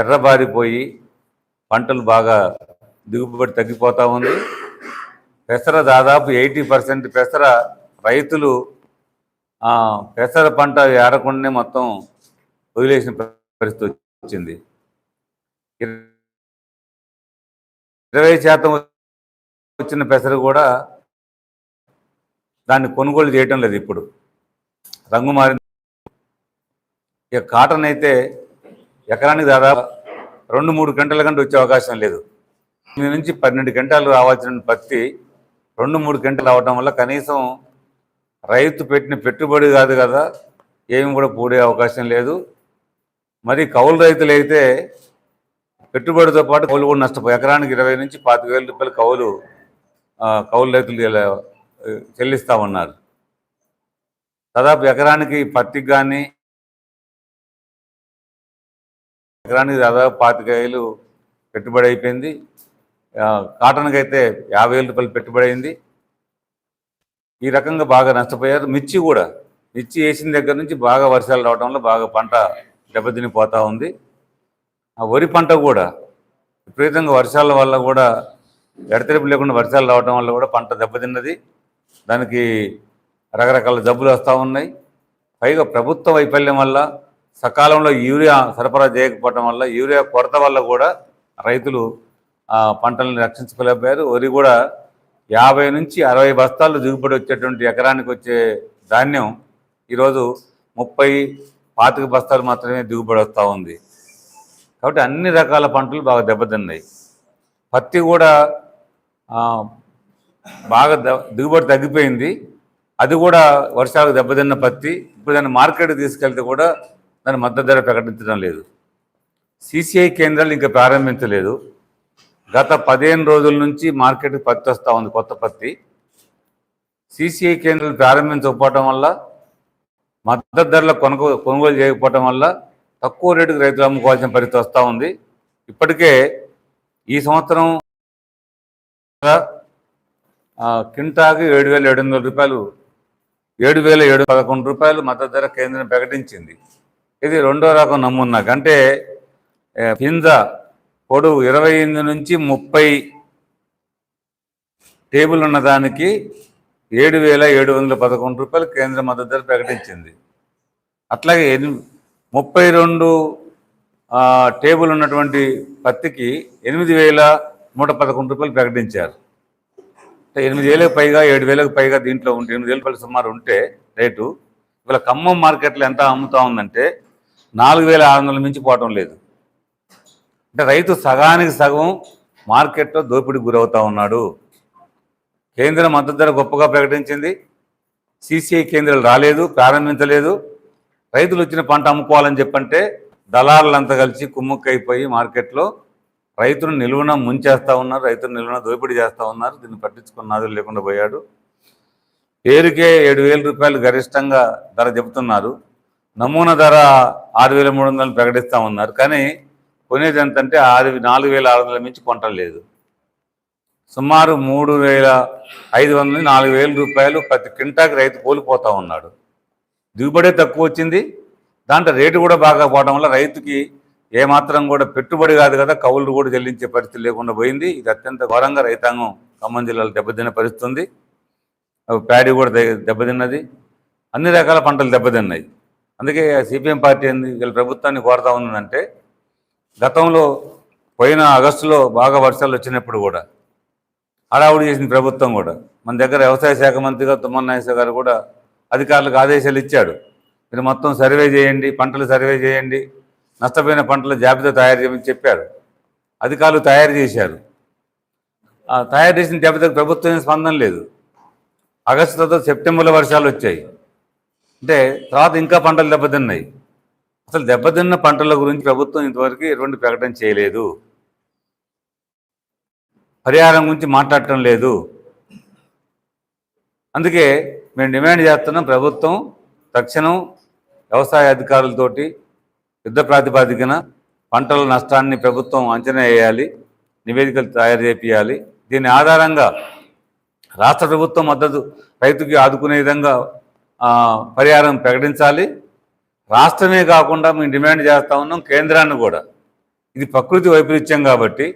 ఎర్రబారిపోయి పంటలు బాగా దిగుబడి తగ్గిపోతూ ఉంది. పెసర దాదాపు ఎయిటీ పర్సెంట్ పెసర రైతులు పెసర పంట ఏరకుండానే మొత్తం వదిలేసిన పరిస్థితి వచ్చింది. ఇరవై శాతం వచ్చిన పెసర కూడా దాన్ని కొనుగోలు చేయటం లేదు ఇప్పుడు. రంగు మారింది. ఇక కాటన్ అయితే ఎకరానికి దాదాపు రెండు మూడు గంటల కంటే వచ్చే అవకాశం లేదు. ఎనిమిది నుంచి పన్నెండు గంటలు రావాల్సిన పత్తి రెండు మూడు గంటలు రావడం వల్ల కనీసం రైతు పెట్టిన పెట్టుబడి కాదు కదా ఏమి కూడా పూడే అవకాశం లేదు. మరి కౌలు రైతులైతే పెట్టుబడితో పాటు కౌలు కూడా నష్టపోయి ఎకరానికి ఇరవై నుంచి పాతిక వేల రూపాయలు కౌలు కౌలు రైతులు ఇలా, చెల్లిస్తా ఉన్నారు. దాదాపు ఎకరానికి పత్తికి కానీ ఎకరానికి దాదాపు పాతిక వేలు పెట్టుబడి అయిపోయింది. కాటన్కి అయితే యాభై వేల రూపాయలు పెట్టుబడి అయింది. ఈ రకంగా బాగా నష్టపోయారు. మిర్చి కూడా మిర్చి వేసిన దగ్గర నుంచి బాగా వర్షాలు రావడం వల్ల బాగా పంట దెబ్బతినిపోతూ ఉంది. ఆ వరి పంట కూడా విపరీతంగా వర్షాల వల్ల కూడా ఎడతెరిపి లేకుండా వర్షాలు రావడం వల్ల కూడా పంట దెబ్బతిన్నది. దానికి రకరకాల జబ్బులు వస్తూ ఉన్నాయి. పైగా ప్రభుత్వ వైఫల్యం వల్ల సకాలంలో యూరియా సరఫరా చేయకపోవడం వల్ల యూరియా కొరత వల్ల కూడా రైతులు పంటలను రక్షించుకోలేకపోయారు. వరి కూడా యాభై నుంచి అరవై బస్తాలు దిగుబడి వచ్చేటువంటి ఎకరానికి వచ్చే ధాన్యం ఈరోజు ముప్పై పాతిక బస్తాలు మాత్రమే దిగుబడి వస్తూ ఉంది. కాబట్టి అన్ని రకాల పంటలు బాగా దెబ్బతిన్నాయి. పత్తి కూడా బాగా దిగుబడి తగ్గిపోయింది. అది కూడా వర్షాలకు దెబ్బతిన్న పత్తి. ఇప్పుడు దాన్ని మార్కెట్కి తీసుకెళ్తే కూడా దాని మద్దతు ధర ప్రకటించడం లేదు. సిసిఐ కేంద్రాలు ఇంకా ప్రారంభించలేదు. గత పదిహేను రోజుల నుంచి మార్కెట్కి పత్తి వస్తూ ఉంది కొత్త పత్తి. సిసిఐ కేంద్రాలు ప్రారంభించకపోవటం వల్ల మద్దతు ధరలో కొనుగో కొనుగోలు చేయకపోవటం వల్ల తక్కువ రేటుకు రైతులు అమ్ముకోవాల్సిన పరిస్థితి వస్తూ ఉంది. ఇప్పటికే ఈ సంవత్సరం కింటాకి ఏడు వేల ఏడు వందల రూపాయలు ఏడు వేల ఏడు పదకొండు రూపాయలు మద్దతు ధర కేంద్రం ప్రకటించింది. ఇది రెండో రకం నమూనా. అంటే పింజ పొడవు ఇరవై ఎనిమిది నుంచి ముప్పై టేబుల్ ఉన్నదానికి ఏడు వేల ఏడు వందల పదకొండు రూపాయలు కేంద్ర మద్దతు ధర ప్రకటించింది. అట్లాగే ముప్పై రెండు టేబుల్ ఉన్నటువంటి పత్తికి ఎనిమిది వేల నూట పదకొండు రూపాయలు ప్రకటించారు. అంటే ఎనిమిది వేలకు పైగా ఏడు వేలకు పైగా దీంట్లో ఉంటే ఎనిమిది వేల రూపాయలు సుమారు ఉంటే రేటు. ఇవాళ ఖమ్మం మార్కెట్లో ఎంత అమ్ముతా ఉందంటే నాలుగు వేల ఆరు వందల మించి పోవటం లేదు. అంటే రైతు సగానికి సగం మార్కెట్లో దోపిడీకి గురవుతూ ఉన్నాడు. కేంద్రం మద్దతు ధర గొప్పగా ప్రకటించింది. సిసిఐ కేంద్రాలు రాలేదు ప్రారంభించలేదు. రైతులు వచ్చిన పంట అమ్ముకోవాలని చెప్పంటే దళారులంతా కలిసి కుమ్ముక్కైపోయి మార్కెట్లో రైతును నిలువున ముంచేస్తూ ఉన్నారు రైతును నిలువున దోపిడీ చేస్తూ ఉన్నారు దీన్ని పట్టించుకున్న లేకుండా పోయాడు. పేరుకే ఏడు వేల రూపాయలు గరిష్టంగా ధర చెబుతున్నారు. నమూనా ధర ఆరు వేల మూడు వందలు ప్రకటిస్తూ ఉన్నారు. కానీ కొనేది ఎంతంటే ఆరు నాలుగు వేల ఆరు వందల మించి కొంటలేదు సుమారు మూడు వేల ఐదు వందల నాలుగు వేల రూపాయలు ప్రతి క్వింటాకి రైతు కోల్పోతూ ఉన్నాడు. దిగుబడే తక్కువ వచ్చింది. దాంట్లో రేటు కూడా బాగా పోవడం వల్ల రైతుకి ఏమాత్రం కూడా పెట్టుబడి కాదు కదా కౌలు కూడా చెల్లించే పరిస్థితి లేకుండా పోయింది. ఇది అత్యంత ఘోరంగా రైతాంగం ఖమ్మం జిల్లాలో దెబ్బతిన్న పరిస్థితి ప్యాడీ కూడా దెబ్బతిన్నది. అన్ని రకాల పంటలు దెబ్బతిన్నాయి. అందుకే సిపిఎం పార్టీ ఏంది వీళ్ళ ప్రభుత్వాన్ని కోరుతా ఉందంటే గతంలో పోయిన ఆగస్టులో బాగా వర్షాలు వచ్చినప్పుడు కూడా హడావుడి చేసిన ప్రభుత్వం కూడా మన దగ్గర వ్యవసాయ శాఖ మంత్రిగా తుమ్మల గారు కూడా అధికారులకు ఆదేశాలు ఇచ్చాడు. మీరు మొత్తం సర్వే చేయండి పంటలు సర్వే చేయండి నష్టపోయిన పంటల జాబితా తయారు చేయమని చెప్పారు అధికారులు తయారు చేశారు. తయారు చేసిన జాబితాకు ప్రభుత్వం స్పందన లేదు. ఆగస్టు తర్వాత సెప్టెంబర్లో వర్షాలు వచ్చాయి. అంటే తర్వాత ఇంకా పంటలు దెబ్బతిన్నాయి. అసలు దెబ్బతిన్న పంటల గురించి ప్రభుత్వం ఇంతవరకు ఎటువంటి ప్రకటన చేయలేదు. పరిహారం గురించి మాట్లాడటం లేదు. అందుకే మేము డిమాండ్ చేస్తున్నాం ప్రభుత్వం తక్షణం వ్యవసాయ అధికారులతోటి యుద్ధ ప్రాతిపాదికన పంటల నష్టాన్ని ప్రభుత్వం అంచనా వేయాలి నివేదికలు తయారు చేపియాలి. దీని ఆధారంగా రాష్ట్ర ప్రభుత్వం మద్దతు రైతుకి ఆదుకునే విధంగా పరిహారం ప్రకటించాలి. రాష్ట్రమే కాకుండా మేము డిమాండ్ చేస్తా ఉన్నాం కేంద్రాన్ని కూడా. ఇది ప్రకృతి వైపరీత్యం కాబట్టి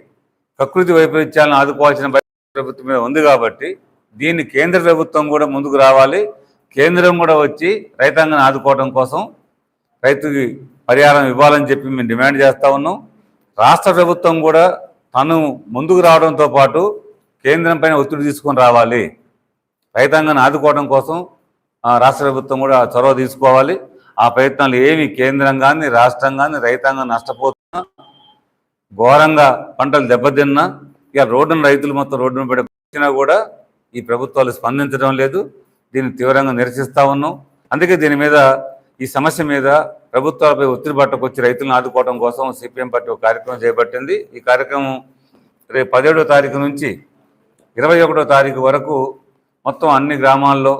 ప్రకృతి వైపరీత్యాలను ఆదుకోవాల్సిన ప్రభుత్వం మీద ఉంది కాబట్టి దీన్ని కేంద్ర ప్రభుత్వం కూడా ముందుకు రావాలి. కేంద్రం కూడా వచ్చి రైతాంగాన్ని ఆదుకోవడం కోసం రైతుకి పరిహారం ఇవ్వాలని చెప్పి మేము డిమాండ్ చేస్తూ ఉన్నాం. రాష్ట్ర ప్రభుత్వం కూడా తను ముందుకు రావడంతో పాటు కేంద్రం పైన ఒత్తిడి తీసుకొని రావాలి. రైతాంగాన్ని ఆదుకోవడం కోసం రాష్ట్ర ప్రభుత్వం కూడా చొరవ తీసుకోవాలి. ఆ ప్రయత్నాలు ఏమి కేంద్రం కానీ రాష్ట్రం కానీ రైతాంగం నష్టపోతున్నా ఘోరంగా పంటలు దెబ్బతిన్నా ఇక రోడ్డును రైతులు మొత్తం రోడ్డును పడి వచ్చినా కూడా ఈ ప్రభుత్వాలు స్పందించడం లేదు. దీన్ని తీవ్రంగా నిరసిస్తూ ఉన్నాం. అందుకే దీని మీద ఈ సమస్య మీద ప్రభుత్వాలపై ఒత్తిడి పట్టకొచ్చి రైతులను ఆదుకోవడం కోసం సిపిఎం పార్టీ ఒక కార్యక్రమం చేపట్టింది. ఈ కార్యక్రమం రేపు పదిహేడో తారీఖు నుంచి ఇరవై ఒకటో తారీఖు వరకు మొత్తం అన్ని గ్రామాల్లో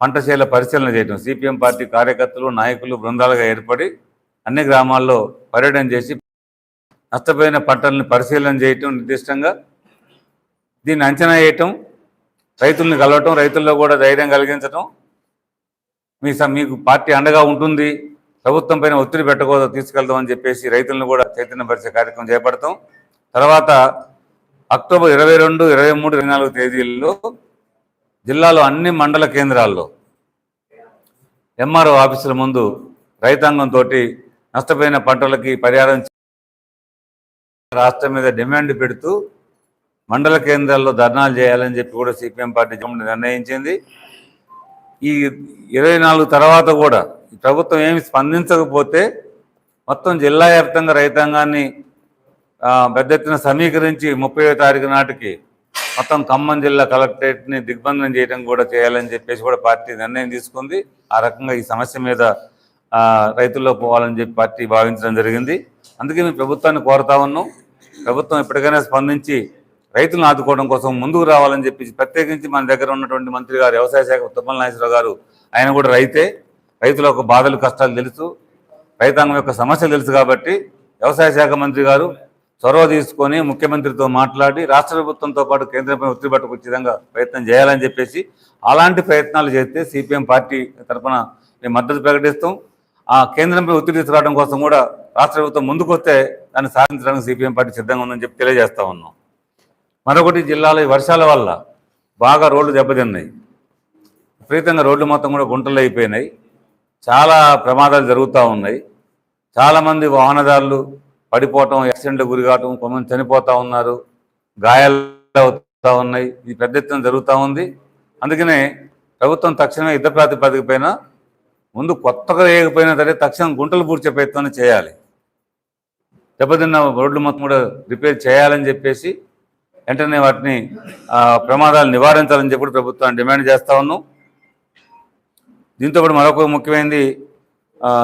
పంటశైల పరిశీలన చేయడం సిపిఎం పార్టీ కార్యకర్తలు నాయకులు బృందాలుగా ఏర్పడి అన్ని గ్రామాల్లో పర్యటన చేసి నష్టపోయిన పంటలను పరిశీలన చేయటం నిర్దిష్టంగా దీన్ని అంచనా వేయటం రైతుల్ని కలవటం రైతుల్లో కూడా ధైర్యం కలిగించటం. మీ స- మీకు పార్టీ అండగా ఉంటుంది ప్రభుత్వం పైన ఒత్తిడి పెట్టకూడదు తీసుకెళ్దాం అని చెప్పేసి రైతులను కూడా చైతన్యపరిచే కార్యక్రమం చేపడతాం. తర్వాత అక్టోబర్ ఇరవై రెండు ఇరవై మూడు ఇరవై నాలుగు తేదీల్లో జిల్లాలో అన్ని మండల కేంద్రాల్లో ఎంఆర్ఓ ఆఫీసుల ముందు రైతాంగంతో నష్టపోయిన పంటలకి పరిహారం రాష్ట్రం మీద డిమాండ్ పెడుతూ మండల కేంద్రాల్లో ధర్నాలు చేయాలని చెప్పి కూడా సిపిఎం పార్టీ నిర్ణయించింది. ఈ ఇరవై నాలుగు తర్వాత కూడా ప్రభుత్వం ఏమి స్పందించకపోతే మొత్తం జిల్లా వ్యాప్తంగా రైతాంగాన్ని పెద్ద ఎత్తున సమీకరించి ముప్పై తారీఖు నాటికి మొత్తం ఖమ్మం జిల్లా కలెక్టరేట్ని దిగ్బంధనం చేయడం కూడా చేయాలని చెప్పేసి కూడా పార్టీ నిర్ణయం తీసుకుంది. ఆ రకంగా ఈ సమస్య మీద రైతుల్లో పోవాలని చెప్పి పార్టీ భావించడం జరిగింది. అందుకే మేము ప్రభుత్వాన్ని కోరుతా ఉన్నాం. ప్రభుత్వం ఎప్పటికైనా స్పందించి రైతులను ఆదుకోవడం కోసం ముందుకు రావాలని చెప్పి ప్రత్యేకించి మన దగ్గర ఉన్నటువంటి మంత్రి గారు వ్యవసాయ శాఖ తుమ్మల నాగేశ్వరరావు గారు ఆయన కూడా రైతే. రైతుల యొక్క బాధలు కష్టాలు తెలుసు. రైతాంగం యొక్క సమస్యలు తెలుసు కాబట్టి వ్యవసాయ శాఖ మంత్రి గారు చొరవ తీసుకొని ముఖ్యమంత్రితో మాట్లాడి రాష్ట్ర ప్రభుత్వంతో పాటు కేంద్రంపై ఒత్తిడి పట్టుకొచ్చే విధంగా ప్రయత్నం చేయాలని చెప్పేసి అలాంటి ప్రయత్నాలు చేస్తే సిపిఎం పార్టీ తరఫున మేము మద్దతు ప్రకటిస్తాం. ఆ కేంద్రంపై ఒత్తిడి తీసుకురావడం కోసం కూడా రాష్ట్ర ప్రభుత్వం ముందుకొస్తే దాన్ని సాధించడానికి సిపిఎం పార్టీ సిద్ధంగా ఉందని చెప్పి తెలియజేస్తా ఉన్నాం. మరొకటి జిల్లాలో ఈ వర్షాల వల్ల బాగా రోడ్లు దెబ్బతిన్నాయి. విపరీతంగా రోడ్లు మొత్తం కూడా గుంటలు అయిపోయినాయి. చాలా ప్రమాదాలు జరుగుతూ ఉన్నాయి. చాలామంది వాహనదారులు పడిపోవటం యాక్సిడెంట్ గురి కావటం కొంతమంది చనిపోతూ ఉన్నారు గాయాలు అవుతూ ఉన్నాయి ఇది పెద్ద ఎత్తున జరుగుతూ ఉంది. అందుకనే ప్రభుత్వం తక్షణమే యుద్ధ ప్రాతిపదికపైన ముందు కొత్తగా వేయకపోయినా సరే తక్షణం గుంటలు పూడ్చే ప్రయత్నం చేయాలి. దెబ్బతిన్న రోడ్లు మొత్తం కూడా రిపేర్ చేయాలని చెప్పేసి వెంటనే వాటిని ప్రమాదాలు నివారించాలని చెప్పి ప్రభుత్వాన్ని డిమాండ్ చేస్తూ ఉన్నాం. దీంతో పాటు మరొక ముఖ్యమైనది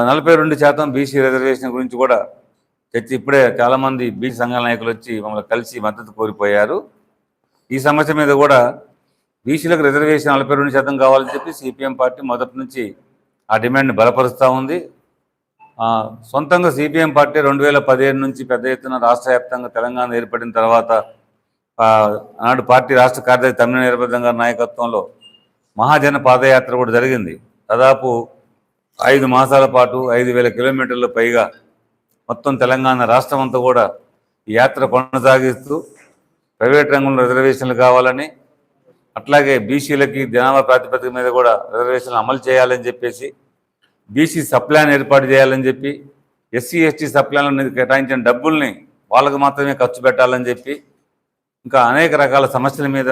నలభై రెండు శాతం బీసీ రిజర్వేషన్ గురించి కూడా చర్చ ఇప్పుడే చాలామంది బీసీ సంఘాల నాయకులు వచ్చి మమ్మల్ని కలిసి మద్దతు కోరిపోయారు ఈ సమస్య మీద కూడా బీసీలకు రిజర్వేషన్ నలభై రెండు శాతం కావాలని చెప్పి సిపిఎం పార్టీ మొదటి నుంచి ఆ డిమాండ్ని బలపరుస్తూ ఉంది. సొంతంగా సిపిఎం పార్టీ రెండు వేల పదిహేను నుంచి పెద్ద ఎత్తున రాష్ట్ర వ్యాప్తంగా తెలంగాణ ఏర్పడిన తర్వాత నాడు ఆనాడు పార్టీ రాష్ట్ర కార్యదర్శి తమిళ వీరభద్రం గారి నాయకత్వంలో మహాజన పాదయాత్ర కూడా జరిగింది. దాదాపు ఐదు మాసాల పాటు ఐదు వేల కిలోమీటర్ల పైగా మొత్తం తెలంగాణ రాష్ట్రం అంతా కూడా ఈ యాత్ర కొనసాగిస్తూ ప్రైవేట్ రంగంలో రిజర్వేషన్లు కావాలని అట్లాగే బీసీలకి జనాభా ప్రాతిపదిక మీద కూడా రిజర్వేషన్లు అమలు చేయాలని చెప్పేసి బీసీ సప్లాన్ ఏర్పాటు చేయాలని చెప్పి ఎస్సీ ఎస్టీ సప్లాన్ కేటాయించిన డబ్బుల్ని వాళ్ళకు మాత్రమే ఖర్చు పెట్టాలని చెప్పి ఇంకా అనేక రకాల సమస్యల మీద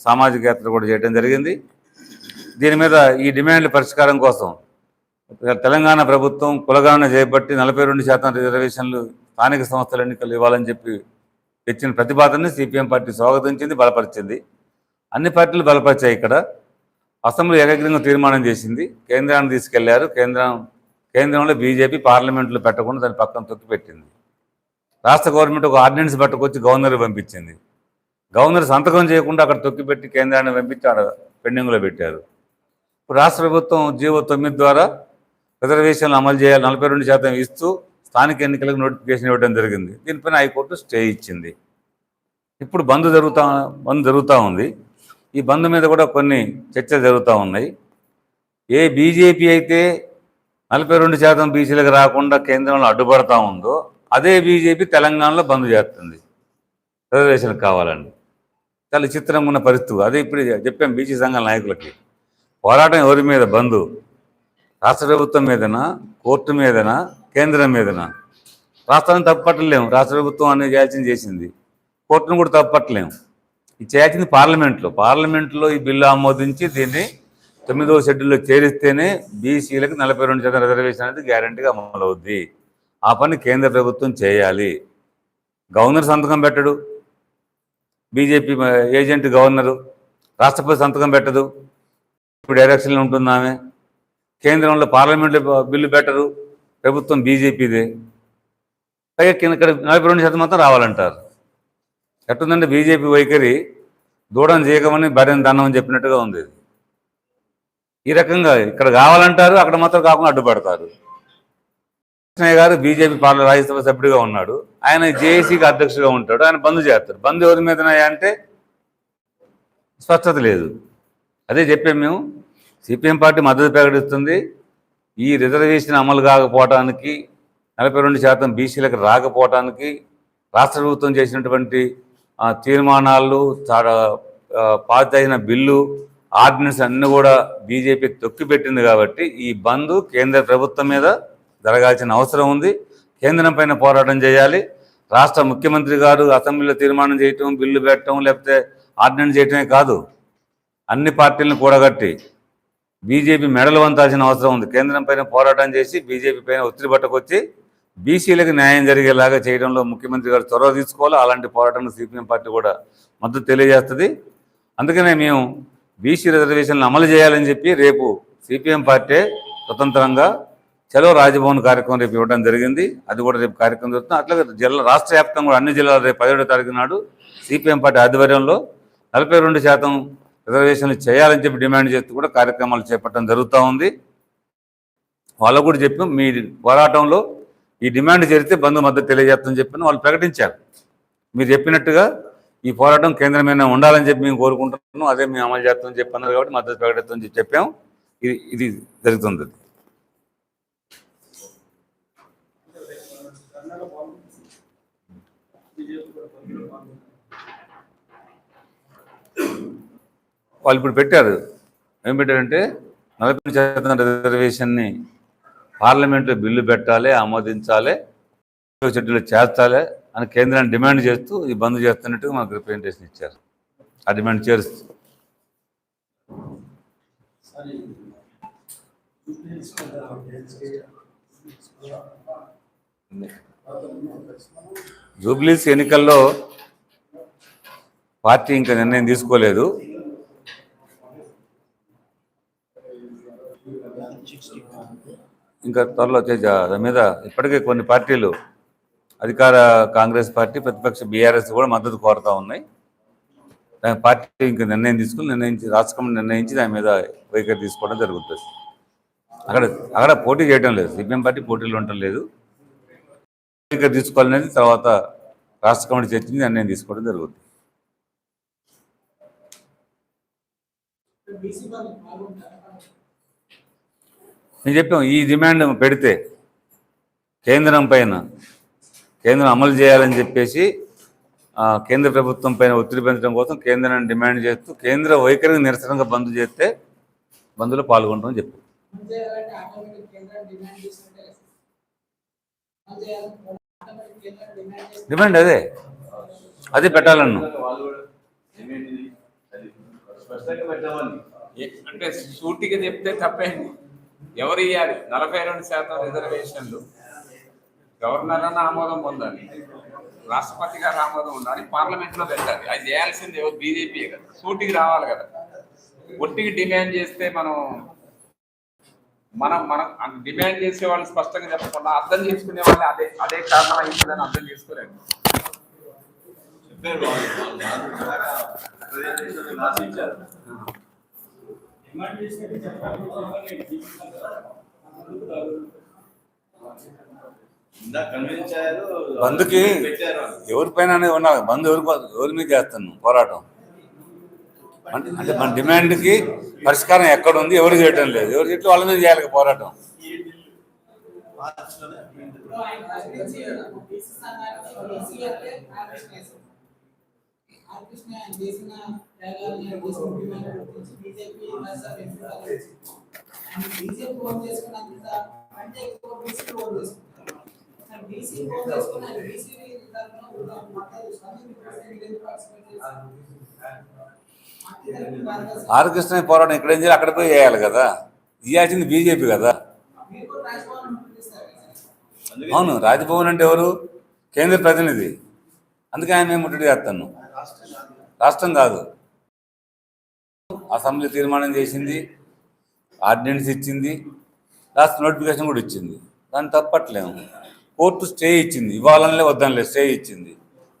సామాజిక యాత్ర కూడా చేయడం జరిగింది. దీని మీద ఈ డిమాండ్ల పరిష్కారం కోసం తెలంగాణ ప్రభుత్వం కులగణన చేపట్టి నలభై రెండు శాతం రిజర్వేషన్లు స్థానిక సంస్థల ఎన్నికలు ఇవ్వాలని చెప్పి తెచ్చిన ప్రతిపాదనని సిపిఎం పార్టీ స్వాగతించింది బలపరిచింది. అన్ని పార్టీలు బలపరిచాయి ఇక్కడ. అసెంబ్లీ ఏకగ్రంగా తీర్మానం చేసింది. కేంద్రాన్ని తీసుకెళ్ళారు. కేంద్రం కేంద్రంలో బీజేపీ పార్లమెంట్లో పెట్టకుండా దాని పక్కన తొక్కిపెట్టింది రాష్ట్ర గవర్నమెంట్ ఒక ఆర్డినెన్స్ పట్టుకొచ్చి గవర్నర్ పంపించింది. గవర్నర్ సంతకం చేయకుండా అక్కడ తొక్కిపెట్టి కేంద్రాన్ని పంపించి ఆడ పెండింగ్లో పెట్టారు. ఇప్పుడు రాష్ట్ర ప్రభుత్వం జీవో తొమ్మిది ద్వారా రిజర్వేషన్లు అమలు చేయాలి నలభై రెండు శాతం ఇస్తూ స్థానిక ఎన్నికలకు నోటిఫికేషన్ ఇవ్వడం జరిగింది. దీనిపైన హైకోర్టు స్టే ఇచ్చింది. ఇప్పుడు బంద్ జరుగుతా బంద్ జరుగుతూ ఉంది. ఈ బంద్ మీద కూడా కొన్ని చర్చలు జరుగుతూ ఉన్నాయి. ఏ బీజేపీ అయితే నలభై రెండు శాతం బీసీలకు రాకుండా కేంద్రంలో అడ్డుపడతా ఉందో అదే బీజేపీ తెలంగాణలో బంద్ చేస్తుంది. రిజర్వేషన్ కావాలని చాలా చిత్రంగా ఉన్న పరిస్థితి. అదే ఇప్పుడు చెప్పాం బీసీ సంఘాల నాయకులకి. పోరాటం ఎవరి మీద? బంధు. రాష్ట్ర ప్రభుత్వం మీదనా కోర్టు మీదనా కేంద్రం మీదనా? రాష్ట్రాన్ని తప్పట్టలేము రాష్ట్ర ప్రభుత్వం అనేది చేయాల్సింది చేసింది. కోర్టును కూడా తప్పట్టలేము ఇది చేయాల్సింది పార్లమెంట్లో. పార్లమెంట్లో ఈ బిల్లు ఆమోదించి దీన్ని తొమ్మిదవ షెడ్యూల్లో చేరిస్తేనే బీసీలకు నలభై రెండు శాతం రిజర్వేషన్ అనేది గ్యారంటీగా అమలు అవుద్ది ఆ పని కేంద్ర ప్రభుత్వం చేయాలి. గవర్నర్ సంతకం పెట్టడు. BJP agent governor. రాష్ట్రపతి సంతకం పెట్టదు. ఇప్పుడు డైరెక్షన్లో ఉంటుందామే కేంద్రంలో పార్లమెంట్లో బిల్లు పెట్టరు. ప్రభుత్వం బీజేపీదే. పైగా కింద ఇక్కడ నలభై రెండు శాతం మాత్రం రావాలంటారు. ఎట్టుందంటే బీజేపీ వైఖరి దూడం చేయకమని బడని దన్నం అని చెప్పినట్టుగా ఉంది. ఇది. ఈ రకంగా ఇక్కడ కావాలంటారు అక్కడ మాత్రం కాకుండా అడ్డుపడతారు. కృష్ణయ్య గారు బీజేపీ పార్లమెంట్ రాజ్యసభ సభ్యుడిగా ఉన్నాడు. ఆయన జేఏసీకి అధ్యక్షుడిగా ఉంటాడు. ఆయన బంద్ చేస్తారు. బంద్ ఎవరి మీదనాయా అంటే స్పష్టత లేదు. అదే చెప్పాం మేము. సిపిఎం పార్టీ మద్దతు ప్రకటిస్తుంది. ఈ రిజర్వేషన్ అమలు కాకపోవటానికి నలభై రెండు శాతం బీసీలకు రాకపోవటానికి రాష్ట్ర ప్రభుత్వం చేసినటువంటి తీర్మానాలు చాలా పాస్ అయిన బిల్లు ఆర్డినెన్స్ అన్నీ కూడా బీజేపీ తొక్కిపెట్టింది కాబట్టి ఈ బంద్ కేంద్ర ప్రభుత్వం మీద జరగాల్సిన అవసరం ఉంది. కేంద్రం పైన పోరాటం చేయాలి. రాష్ట్ర ముఖ్యమంత్రి గారు అసెంబ్లీలో తీర్మానం చేయటం బిల్లు పెట్టడం లేకపోతే ఆర్డినెన్స్ చేయటమే కాదు. అన్ని పార్టీలను కూడగట్టి బీజేపీ మెడలు వంతాల్సిన అవసరం ఉంది. కేంద్రం పైన పోరాటం చేసి బీజేపీ పైన ఒత్తిడి పట్టుకొచ్చి బీసీలకు న్యాయం జరిగేలాగా చేయడంలో ముఖ్యమంత్రి గారు చొరవ తీసుకోవాలి. అలాంటి పోరాటం సిపిఎం పార్టీ కూడా మద్దతు తెలియజేస్తుంది. అందుకనే మేము బీసీ రిజర్వేషన్లు అమలు చేయాలని చెప్పి రేపు సిపిఎం పార్టీ స్వతంత్రంగా చలో రాజభవన్ కార్యక్రమం రేపు ఇవ్వడం జరిగింది. అది కూడా రేపు కార్యక్రమం జరుగుతుంది. అట్లాగే జిల్లా రాష్ట్ర వ్యాప్తంగా అన్ని జిల్లాలు రేపు పదిహేడో తారీఖు నాడు సిపిఎం పార్టీ ఆధ్వర్యంలో నలభై రెండు శాతం రిజర్వేషన్లు చేయాలని చెప్పి డిమాండ్ చేస్తూ కూడా కార్యక్రమాలు చేపట్టడం జరుగుతూ ఉంది. వాళ్ళకు కూడా చెప్పాం మీ పోరాటంలో ఈ డిమాండ్ జరిగితే బంధు మద్దతు తెలియజేస్తామని చెప్పిన వాళ్ళు ప్రకటించారు. మీరు చెప్పినట్టుగా ఈ పోరాటం కేంద్రమైన ఉండాలని చెప్పి మేము కోరుకుంటున్నాం అదే మేము అమలు చేస్తామని చెప్పన్నారు కాబట్టి మద్దతు ప్రకటిస్తామని చెప్పి చెప్పాం ఇది ఇది జరుగుతుంది. వాళ్ళు ఇప్పుడు పెట్టారు. ఏం పెట్టారంటే నలభై శాతం రిజర్వేషన్ని పార్లమెంట్లో బిల్లు పెట్టాలి ఆమోదించాలి షెడ్యూల్ చేర్చాలి అని కేంద్రాన్ని డిమాండ్ చేస్తూ ఈ బంద్ చేస్తున్నట్టుగా మాకు రిప్రజెంటేషన్ ఇచ్చారు. ఆ డిమాండ్ చేరుస్తూ. జూబ్లీస్ ఎన్నికల్లో పార్టీ ఇంకా నిర్ణయం తీసుకోలేదు. ఇంకా త్వరలో వచ్చే దాని మీద ఇప్పటికే కొన్ని పార్టీలు అధికార కాంగ్రెస్ పార్టీ ప్రతిపక్ష బీఆర్ఎస్ కూడా మద్దతు కోరుతా ఉన్నాయి. దాని పార్టీ ఇంకా నిర్ణయం తీసుకుని నిర్ణయించి రాష్ట్రం నిర్ణయించి దాని మీద వైఖరి తీసుకోవడం జరుగుతుంది. అక్కడ అక్కడ పోటీ చేయడం లేదు. సిపిఎం పార్టీ పోటీలు ఉండటం లేదు. వైఖరి తీసుకోవాలనేది తర్వాత రాష్ట్ర కమిటీ చర్చించి నిర్ణయం తీసుకోవడం జరుగుతుంది. నేను చెప్పాం ఈ డిమాండ్ పెడితే కేంద్రం పైన కేంద్రం అమలు చేయాలని చెప్పేసి కేంద్ర ప్రభుత్వం పైన ఒత్తిడి పెంచడం కోసం కేంద్రాన్ని డిమాండ్ చేస్తూ కేంద్ర వైఖరిని నిరసనగా బంద్ చేస్తే బంద్లో పాల్గొంటామని చెప్పారు డిమాండ్ అదే అదే పెట్టాలను అంటే సూటిగా చెప్తే తప్పేంది ఎవరు ఇవ్వాలి నలభై రెండు శాతం రిజర్వేషన్లు. గవర్నర్ అన్న ఆమోదం పొందాలి రాష్ట్రపతి గారు ఆమోదం ఉండాలి పార్లమెంట్లో పెట్టాలి. అది చేయాల్సింది ఎవరు బీజేపీ కదా. సూటికి రావాలి కదా. ఒట్టికి డిమాండ్ చేస్తే మనం మనం మనం డిమాండ్ చేసే వాళ్ళు స్పష్టంగా చెప్పకుండా అర్థం చేసుకునే వాళ్ళు అదే అదే కారణం అయిందని అర్థం చేసుకోలేదు చెప్పారు బంద్కి పెట్టారు. వాళ్ళు. ఎవరిపైన ఉండాలి. బంద్ ఎవరి ఎవరి మీద చేస్తాను పోరాటం? అంటే మన డిమాండ్కి పరిష్కారం ఎక్కడ ఉంది ఎవరు చేయటం లేదు. ఎవరు చెట్లు వాళ్ళ మీద చేయాలి పోరాటం. ఆర్కృష్ణ చేసిన త్యాగాలని, బీజేపీ బీజేపీ చేసుకున్నంత అంటే ఎక్కువ బీసీ చేసుకుంటారు. బీసీ బీసీ ఆర్కృష్ణ పోరాటం ఇక్కడ ఏం చేయాలి? అక్కడ పోయి చేయాలి కదా. ఇవ్వాల్సింది బీజేపీ కదా. అవును రాజభవన్ అవును రాజ్భవన్ అంటే ఎవరు? కేంద్ర ప్రతినిధి. అందుకే ఆయన మేము ముట్టడి చేస్తాను? రాష్ట్రం కాదు. అసెంబ్లీ తీర్మానం చేసింది ఆర్డినెన్స్ ఇచ్చింది లాస్ట్ నోటిఫికేషన్ కూడా ఇచ్చింది. దాన్ని తప్పట్లేము. కోర్టు స్టే ఇచ్చింది. ఇవ్వాలనిలే వద్దనిలే స్టే ఇచ్చింది.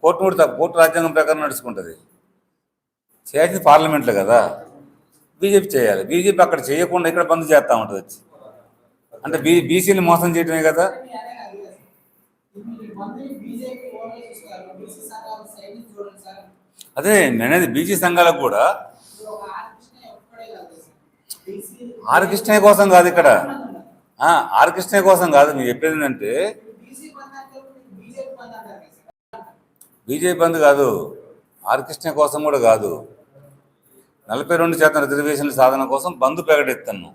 కోర్టు కూడా తప్ప కోర్టు రాజ్యాంగం ప్రకారం నడుచుకుంటుంది. చేసింది పార్లమెంట్లో కదా. బీజేపీ చేయాలి. బీజేపీ అక్కడ చేయకుండా ఇక్కడ బంద్ చేస్తూ ఉంటుంది వచ్చి. అంటే బీ బీసీని మోసం చేయడమే కదా. అదే అదే నేనేది బీసీ సంఘాలకు కూడా ఇప్పుడు ఒక ఆర్ కృష్ణ ఒక్కడే కాదు సార్ బీసీ ఆర్ కృష్ణయ్య కోసం కాదు ఇక్కడ. ఆ, ఆర్ కృష్ణయ్య కోసం కాదు మీరు చెప్పేది ఏంటంటే బీజేపీ బంద్ కదా సార్ బీజేపీ బంద్ కాదు ఆర్ కృష్ణ కోసం కూడా కాదు. నలభై రెండు శాతం రిజర్వేషన్ల సాధన కోసం బంద్ ప్రకటిస్తాను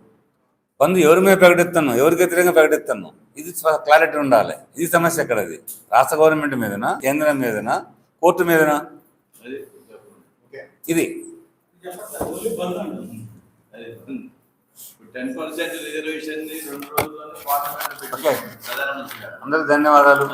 బంద్ ఎవరి మీద ప్రకటిస్తాను ఎవరికి వ్యతిరేకంగా ప్రకటిస్తాను ఇది క్లారిటీ ఉండాలి. ఇది సమస్య ఎక్కడ అది. రాష్ట్ర గవర్నమెంట్ మీదనా కేంద్రం మీదనా కోర్టు మీదనా. ఇది. అది టెన్ పర్సెంట్ రిజర్వేషన్ రెండు రోజుల్లోనే పార్లమెంట్ పెట్టి ఓకే. ప్రధానమంత్రి గారు. అందరికి ధన్యవాదాలు.